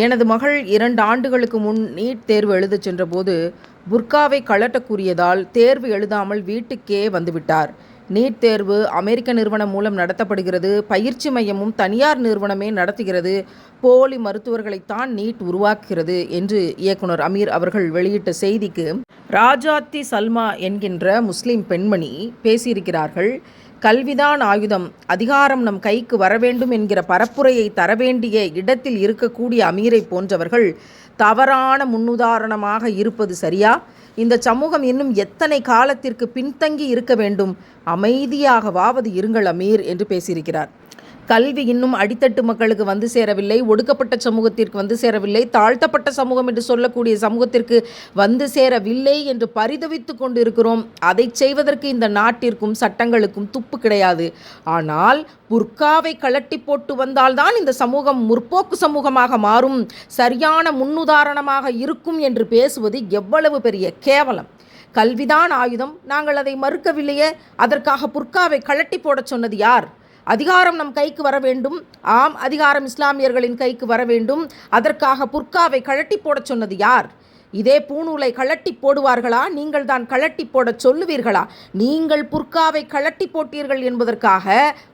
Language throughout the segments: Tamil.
எனது மகள் இரண்டு ஆண்டுகளுக்கு முன் நீட் தேர்வு எழுதச் சென்றபோது புர்காவை கழட்டக் கூறியதால் தேர்வு எழுதாமல் வீட்டுக்கே வந்துவிட்டார். நீட் தேர்வு அமெரிக்க நிறுவனம் மூலம் நடத்தப்படுகிறது. பயிற்சி மையமும் தனியார் நிறுவனமே நடத்துகிறது. போலி மருத்துவர்களைத்தான் நீட் உருவாக்குகிறது என்று இயக்குனர் அமீர் அவர்கள் வெளியிட்ட செய்திக்கு ராஜாத்தி சல்மா என்கின்ற முஸ்லிம் பெண்மணி பேசியிருக்கிறார்கள். கல்விதான் ஆயுதம். அதிகாரம் நம் கைக்கு வரவேண்டும் என்கிற பரப்புரையை தரவேண்டிய இடத்தில் இருக்கக்கூடிய அமீரை போன்றவர்கள் தவறான முன்னுதாரணமாக இருப்பது சரியா? இந்த சமூகம் இன்னும் எத்தனை காலத்திற்கு பின்தங்கி இருக்க வேண்டும்? அமைதியாகவாவது இருங்கள் அமீர் என்று பேசியிருக்கிறார். கல்வி இன்னும் அடித்தட்டு மக்களுக்கு வந்து சேரவில்லை ஒடுக்கப்பட்ட சமூகத்திற்கு வந்து சேரவில்லை தாழ்த்தப்பட்ட சமூகம் என்று சொல்லக்கூடிய சமூகத்திற்கு வந்து சேரவில்லை என்று பரிதவித்து கொண்டு இருக்கிறோம் அதை செய்வதற்கு இந்த நாட்டிற்கும் சட்டங்களுக்கும் துப்பு கிடையாது. ஆனால் புர்காவை கலட்டி போட்டு வந்தால்தான் இந்த சமூகம் முற்போக்கு சமூகமாக மாறும். சரியான முன்னுதாரணமாக இருக்கும் என்று பேசுவது எவ்வளவு பெரிய கேவலம். கல்விதான் ஆயுதம். நாங்கள் அதை மறுக்கவில்லையே. அதற்காக புர்காவை கழட்டி போடச் சொன்னது யார்? அதிகாரம் நம் கைக்கு வர வேண்டும். ஆம் அதிகாரம் இஸ்லாமியர்களின் கைக்கு வர வேண்டும். அதற்காக புர்காவை கழட்டி போடச் சொன்னது யார்? இதே பூணூலை கழட்டி போடுவார்களா? நீங்கள் தான் கழட்டி போடச் சொல்லுவீர்களா? நீங்கள் புர்காவை கழட்டி போட்டீர்கள் என்பதற்காக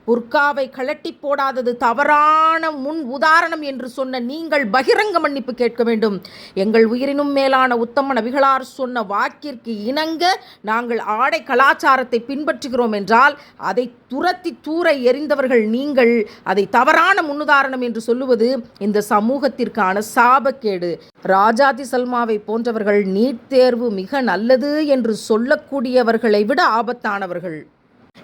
புர்காவை கழட்டி போடாதது தவறான முன் உதாரணம் என்று சொன்ன நீங்கள் பகிரங்க மன்னிப்பு கேட்க வேண்டும். எங்கள் உயிரினும் மேலான உத்தம நபிகளார் சொன்ன வாக்கிற்கு இணங்க நாங்கள் ஆடை கலாச்சாரத்தை பின்பற்றுகிறோம் என்றால் அதை துரத்தி தூர எறிந்தவர்கள் நீங்கள் அதை தவறான முன்னுதாரணம் என்று சொல்லுவது இந்த சமூகத்திற்கான சாபக்கேடு. ராஜாதி சல்மாவை போன்றவர்கள் நீட் தேர்வு மிக நல்லது என்று சொல்லக்கூடியவர்களை விட ஆபத்தானவர்கள்.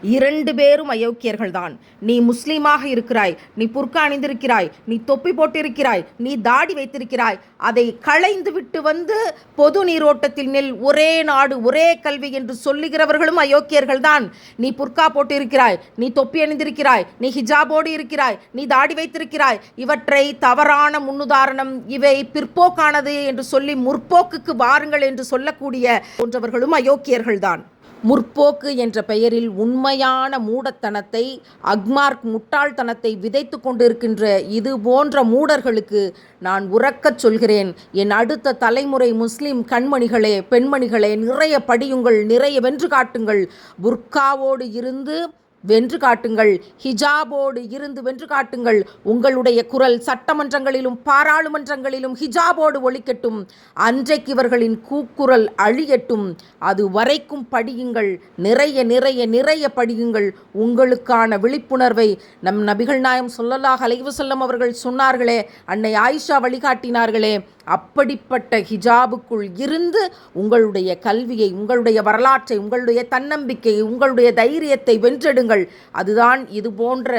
இரண்டு பேரும் அயோக்கியர்கள்தான். நீ முஸ்லீமாக இருக்கிறாய் நீ புர்கா அணிந்திருக்கிறாய் நீ தொப்பி போட்டிருக்கிறாய் நீ தாடி வைத்திருக்கிறாய். அதை களைந்து விட்டு வந்து பொது நீரோட்டத்தில் நெல். ஒரே நாடு ஒரே கல்வி என்று சொல்லுகிறவர்களும் அயோக்கியர்கள்தான். நீ புர்கா போட்டிருக்கிறாய் நீ தொப்பி அணிந்திருக்கிறாய் நீ ஹிஜாபோடு இருக்கிறாய் நீ தாடி வைத்திருக்கிறாய். இவற்றை தவறான முன்னுதாரணம் இவை பிற்போக்கானது என்று சொல்லி முற்போக்குக்கு வாருங்கள் என்று சொல்லக்கூடிய போன்றவர்களும் அயோக்கியர்கள்தான். முற்போக்கு என்ற பெயரில் உண்மையான மூடத்தனத்தை அக்மார்க் முட்டாள்தனத்தை விதைத்து கொண்டிருக்கின்ற இது போன்ற மூடர்களுக்கு நான் உறக்கச் சொல்கிறேன். என் அடுத்த தலைமுறை முஸ்லிம் கண்மணிகளே பெண்மணிகளே நிறைய படியுங்கள் நிறைய வென்று காட்டுங்கள். புர்காவோடு இருந்து வென்று காட்டுங்கள். ஹிஜாபோடு இருந்து வென்று காட்டுங்கள். உங்களுடைய குரல் சட்டமன்றங்களிலும் பாராளுமன்றங்களிலும் ஹிஜாபோடு ஒழிக்கட்டும் அன்றைக்கு இவர்களின் கூக்குரல் அழியட்டும். அது வரைக்கும் படியுங்கள். நிறைய நிறைய நிறைய படியுங்கள். உங்களுக்கான விழிப்புணர்வை நம் நபிகள் நாயம் சொல்லலாக அலைவு செல்லம் அவர்கள் சொன்னார்களே அன்னை ஆயிஷா வழிகாட்டினார்களே அப்படிப்பட்ட ஹிஜாபுக்குள் இருந்து உங்களுடைய கல்வியை உங்களுடைய வரலாற்றை உங்களுடைய தன்னம்பிக்கையை உங்களுடைய தைரியத்தை வென்றெடுங்கள். அதுதான் இது போன்ற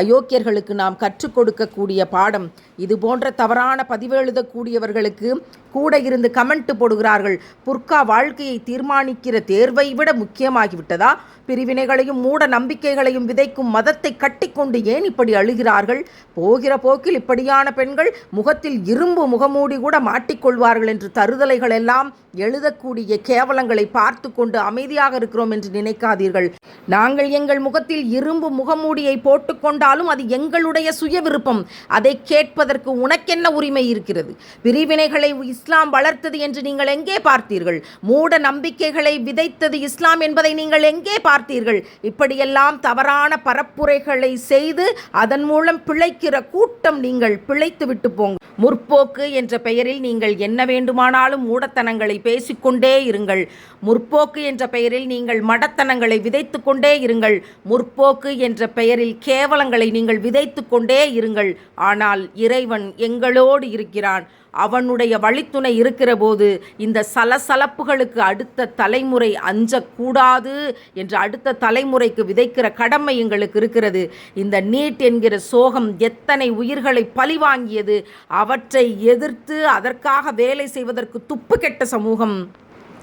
அயோக்கியர்களுக்கு நாம் கற்றுக் கொடுக்கக்கூடிய பாடம். இது போன்ற தவறான பதிவு எழுதக்கூடியவர்களுக்கு கூட இருந்து கமெண்ட் போடுகிறார்கள். புர்கா வாழ்க்கையை தீர்மானிக்கிற தேர்வை விட முக்கியமாகிவிட்டதா? பிரிவினைகளையும் மூட நம்பிக்கைகளையும் விதைக்கும் மதத்தை கட்டிக்கொண்டு ஏன் இப்படி அழுகிறார்கள்? போகிற போக்கில் இப்படியான பெண்கள் முகத்தில் இரும்பு முகமூடி கூட மாட்டிக்கொள்வார்கள் என்று தருதலைகள் எல்லாம் எழுதக்கூடிய கேவலங்களை பார்த்து கொண்டு அமைதியாக இருக்கிறோம் என்று நினைக்காதீர்கள். நாங்கள் எங்கள் முகத்தில் இரும்பு முகமூடியை போட்டுக்கொண்டாலும் அது எங்களுடைய சுய விருப்பம். அதை கேட்பதற்கு உனக்கென்ன உரிமை இருக்கிறது? பிரிவினைகளை இஸ்லாம் வளர்த்தது என்று நீங்கள் எங்கே பார்த்தீர்கள்? மூட நம்பிக்கைகளை விதைத்தது இஸ்லாம் என்பதை நீங்கள் எங்கே பார்த்தீர்கள்? இப்படியெல்லாம் தவறான பரப்புரைகளை செய்து அதன் மூலம் பிழைக்கிற கூட்டம் நீங்கள் பிழைத்து விட்டு போங்க. முற்போக்கு என்ற பெயரில் நீங்கள் என்ன வேண்டுமானாலும் மூடத்தனங்களை பேசிக்கொண்டே இருங்கள். முற்போக்கு என்ற பெயரில் நீங்கள் மடத்தனங்களை விதைத்து கொண்டே இருங்கள். முற்போக்கு என்ற பெயரில் கேவலங்களை நீங்கள் விதைத்து கொண்டே இருங்கள். ஆனால் இறைவன் எங்களோடு இருக்கிறான். அவனுடைய வழித்துணை இருக்கிறபோது இந்த சலசலப்புகளுக்கு அடுத்த தலைமுறை அஞ்சக்கூடாது என்று அடுத்த தலைமுறைக்கு விதைக்கிற கடமை எங்களுக்கு இருக்கிறது. இந்த நீட் என்கிற சோகம் எத்தனை உயிர்களை பழிவாங்கியது. அவற்றை எதிர்த்து அதற்காக வேலை செய்வதற்கு துப்பு கெட்ட சமூகம்.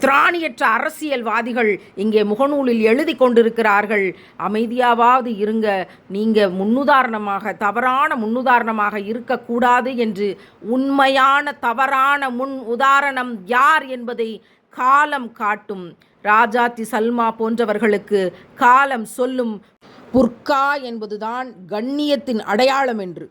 திராணியற்ற அரசியல்வாதிகள் இங்கே முகநூலில் எழுதி கொண்டிருக்கிறார்கள். அமைதியாவது இருங்க. நீங்கள் முன்னுதாரணமாக தவறான முன்னுதாரணமாக இருக்கக்கூடாது என்று உண்மையான தவறான முன் உதாரணம் யார் என்பதை காலம் காட்டும். ராஜாத்தி சல்மா போன்றவர்களுக்கு காலம் சொல்லும் புர்கா என்பதுதான் கண்ணியத்தின் அடையாளம் என்று.